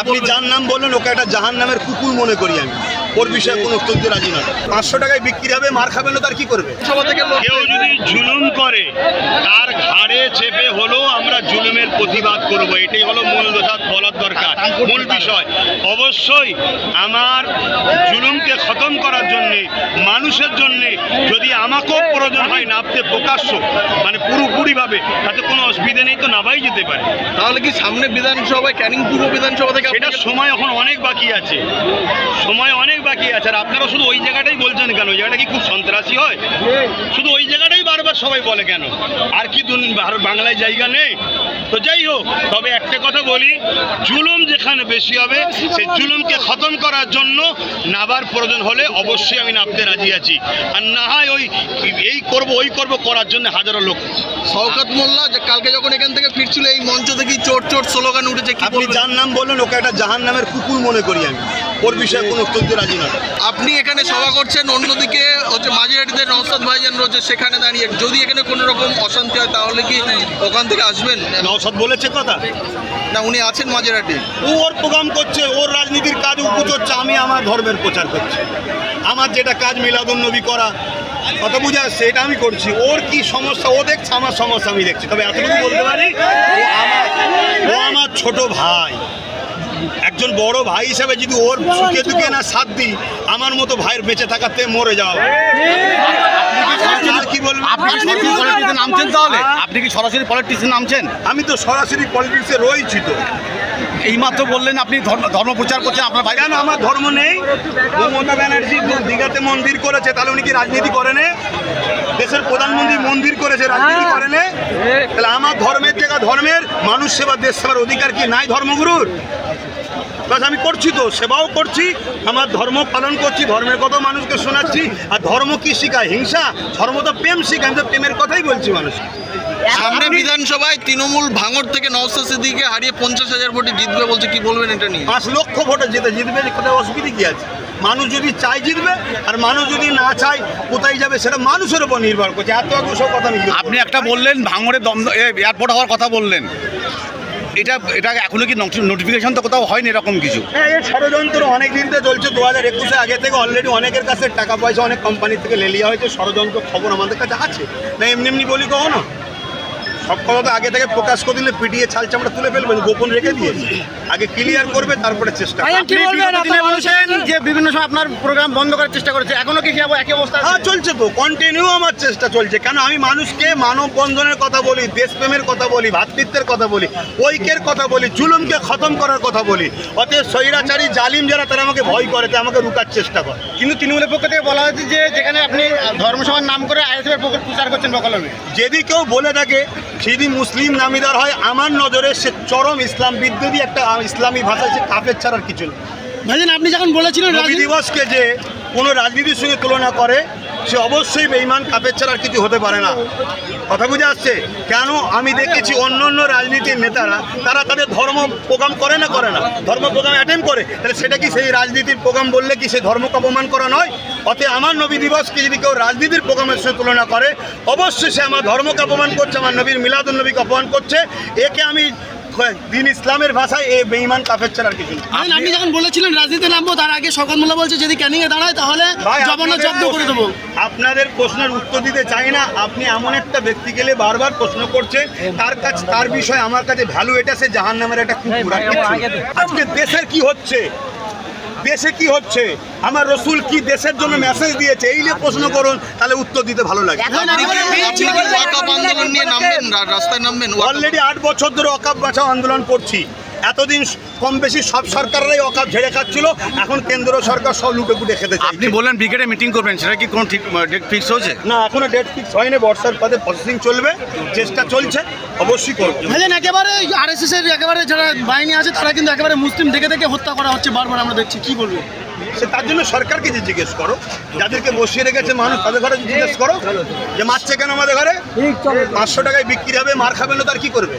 আপনি যার নাম বললেন ওকে একটা জাহান নামের কুকুর মনে করি আমি। ওর বিষয়ে কোনো উত্তর রাজি নয়। পাঁচশো টাকায় বিক্রি হবে মার খাবেন না তার কি করবে? সভা থেকে কেউ যদি জুলুম করে তার ঘাড়ে চেপে হলেও আমরা জুলুমের প্রতিবাদ করব। এটাই হলো মূল কথা বলার দরকার। মূল বিষয় অবশ্যই আমার জুলুমকে খতম করার জন্যে মানুষের জন্যে যদি আমাকেও প্রয়োজন হয় নাবতে প্রকাশ্য মানে পুরোপুরিভাবে তাতে কোনো অসুবিধা নেই তো নাবাই যেতে পারে। তাহলে কি সামনে বিধানসভায় ক্যানিং পূর্ব বিধানসভা থেকে এটা সময় এখন অনেক বাকি আছে। সময় অনেক বাকি আছে। আর আপনারা শুধু ওই জায়গাটাই বলছেন কেন? ওই জায়গাটা কি খুব সন্ত্রাসী হয়? শুধু ওই জায়গাটাই বারবার সবাই বলে কেন? আর কি বাংলায় জায়গা নেই? তো যাই হোক তবে একটা কথা বলি জুলুম যেখানে বেশি হবে সেই জুলুমকে খতম করার জন্য নাবার প্রয়োজন হলে অবশ্যই আমি নামতে রাজি আছি। আর না হয় ওই এই করব ওই করব করার জন্য হাজারো লোক শওকত মোল্লা যে কালকে যখন এখান থেকে ফিরছিল এই মঞ্চ থেকে চোট চোট স্লোগান উঠেছে কি আপনি যার নাম বললেন ওকে একটা জাহান নামের কুকুর মনে করি আমি। ওর বিষয়ে কোনো উত্তর দিতে রাজি নয়। আপনি এখানে সভা করছেন অন্যদিকে হচ্ছে মাঝিহাটিতে নওসাদ ভাইজান রয়েছে সেখানে দাঁড়িয়ে যদি এখানে কোনো রকম অশান্তি হয় তাহলে কি ওখান থেকে আসবেন? নওসাদ বলেছে কথা? না উনি আছেন মাঝিহাটি ও ওর প্রোগ্রাম করছে ওর রাজনীতির কাজ পুজোচ্ছে আমি আমার ধর্মের প্রচার করছি। আমার যেটা কাজ মিলাদুন নবী করা কথা বুঝে আসছে এটা আমি করছি। ওর কি সমস্যা? ও দেখছে আমার সমস্যা আমি দেখছি। তবে এতটুকু বলতে পারি ও আমার ও আমার ছোট ভাই। একজন বড় ভাই হিসেবে যদি ওর সুখে দুঃখে না সাথ দিই আমার মতো ভাইয়ের বেঁচে থাকাতে মরে যাওয়া কি বলব আপনি কি সরাসরি পলিটিক্সে নামছেন তাহলে? আপনি কি সরাসরি পলিটিক্সে নামছেন? আমি তো সরাসরি পলিটিক্সে রয়েছি তো। এইমাত্র বললেন আপনি ধর্ম ধর্ম প্রচার করছেন আপনার ভাই কেন আমার ধর্ম নেই? মমতা ব্যানার্জি দীঘাতে মন্দির করেছে তাহলে উনি কি রাজনীতি করেন? দেশের প্রধানমন্ত্রী মন্দির করেছে রাজনীতি করেন? তাহলে আমার ধর্মের জায়গা ধর্মের মানুষ সেবা দেশ সেবার অধিকার কি নাই ধর্মগুরুর? বাস আমি করছি তো সেবাও করছি আমার ধর্ম পালন করছি ধর্মের কথা মানুষকে শোনাচ্ছি আর ধর্ম কি শিখায়? হিংসা? ধর্ম তো প্রেম শিখায় আমি তো প্রেমের কথাই বলছি মানুষ সামনে বিধানসভায় তৃণমূল ভাঙড় থেকে নওসাদ সিদ্দিকে হারিয়ে পঞ্চাশ হাজার ভোটে জিতবে বলছে কি বলবেন এটা নিয়ে? পাঁচ লক্ষ ভোটে জিতে জিতবে কোথায় অসুবিধা কি আছে? মানুষ যদি চায় জিতবে আর মানুষ যদি না চায় কোথায় যাবে সেটা মানুষের উপর নির্ভর করছে। এত সব কথা আপনি একটা বললেন ভাঙড়ে দম এয়ারপোর্ট হওয়ার কথা বললেন। এটা এটা এখনও কি নোটিফিকেশন তো কোথাও হয়নি এরকম কিছু? হ্যাঁ এই ষড়যন্ত্র অনেক দিন থেকে চলছে। দু হাজার একুশে আগে থেকে অলরেডি অনেকের কাছে টাকা পয়সা অনেক কোম্পানি থেকে লেলিয়া হয়েছে। ষড়যন্ত্র খবর আমাদের কাছে আছে। না এমনি এমনি বলি কখনো? সব কথা তো আগে থেকে প্রকাশ করে দিলে পিটিয়ে ছাল চামড়া তুলে ফেলবেন গোপন রেখে দিয়েছি। আগে ক্লিয়ার করবে তারপরে চেষ্টা সময় আপনার প্রোগ্রাম বন্ধ করার চেষ্টা করেছে। এখনও কি একই অবস্থা হ্যাঁ চলছে তো। কন্টিনিউ আমার চেষ্টা চলছে। কেন আমি মানুষকে মানব বন্ধনের কথা বলি দেশপ্রেমের কথা বলি ভ্রাতৃত্বের কথা বলি ঐক্যের কথা বলি জুলুমকে খতম করার কথা বলি। অতএব স্বৈরাচারী জালিম যারা তারা আমাকে ভয় করে তারা আমাকে রুকার চেষ্টা করে। কিন্তু তৃণমূলের পক্ষ থেকে বলা হয়েছে যে যেখানে আপনি ধর্মসভার নাম করে আইএসএফের পক্ষে প্রচার করছেন বকলমে। যদি কেউ বলে থাকে যদি মুসলিম নামিদার হয় আমার নজরে সে চরম ইসলাম বিদ্বেষী একটা ইসলামী ভাষা সে কাফের ছাড়ার কিছু না ভাইজান আপনি যখন বলেছিলেন নবী দিবসকে যে কোনো রাজনীতির সঙ্গে তুলনা করে সে অবশ্যই বেইমান কাপের ছাড়া আর কিছু হতে পারে না। কথা বুঝে আসছে? কেন আমি দেখেছি অন্য অন্য রাজনীতির নেতারা তারা তাদের ধর্ম প্রোগ্রাম করে না করে না। ধর্ম প্রোগ্রাম অ্যাটেন্ড করে। তাহলে সেটা কি সেই রাজনীতির প্রোগ্রাম বললে কি সেই ধর্মকে অপমান করা নয়? অতএব আমার নবী দিবসকে যদি কেউ রাজনীতির প্রোগ্রামের সঙ্গে তুলনা করে অবশ্যই সে আমার ধর্মকে অপমান করছে আমার নবীর মিলাদুল নবীকে অপমান করছে। একে আমি দিন ইসলামের ভাষায় এ বেইমান কাফের ছাড়া আর কিছু আমি আপনি যখন বলেছিলেন রাজনীতি নামবো তার আগে মোল্লা বলছে যদি ক্যানিং এ দাঁড়ায় তাহলে আপনাদের জব্দ করে দেবো। আপনাদের প্রশ্নের উত্তর দিতে চাই না। আপনি এমন একটা ব্যক্তি গেলে বারবার প্রশ্ন করছে। তার কাছে তার বিষয় আমার কাছে ভ্যালু এটা সে জাহান নামের একটা কুকুর। আজকে দেশের কি হচ্ছে? দেশে কি হচ্ছে? আমার রসুল কি দেশের জন্য মেসেজ দিয়েছে? এই নিয়ে প্রশ্ন করুন তাহলে উত্তর দিতে ভালো লাগে। অলরেডি আট বছর ধরে অকাপ বাঁচাও আন্দোলন করছি। এতদিন কম বেশি সব সরকাররাই অকাপ ঝেড়ে খাচ্ছিল এখন কেন্দ্র সরকার সব লুটে পুটে খেতে আপনি বললেন ব্রিগেডে মিটিং করবেন সেটা কি কোনো ঠিক ডেট ফিক্স হয়েছে? না এখনও ডেট ফিক্স হয়নি বর্ষার পদে প্রসেসিং চলবে চেষ্টা চলছে অবশ্যই করবে। ভাইজান একেবারে আরএসএস এর একেবারে যারা বাহিনী আছে তারা কিন্তু একেবারে মুসলিম দেখে দেখে হত্যা করা হচ্ছে বারবার আমরা দেখছি কি বলব? সে তার জন্য সরকারকে যে জিজ্ঞেস করো যাদেরকে বসিয়ে রেখেছে মানুষ তাদের ঘরে জিজ্ঞেস করো যে মারছে কেন আমাদের ঘরে? পাঁচশো টাকায় বিক্রি হবে মার খাবে না তার কি করবে?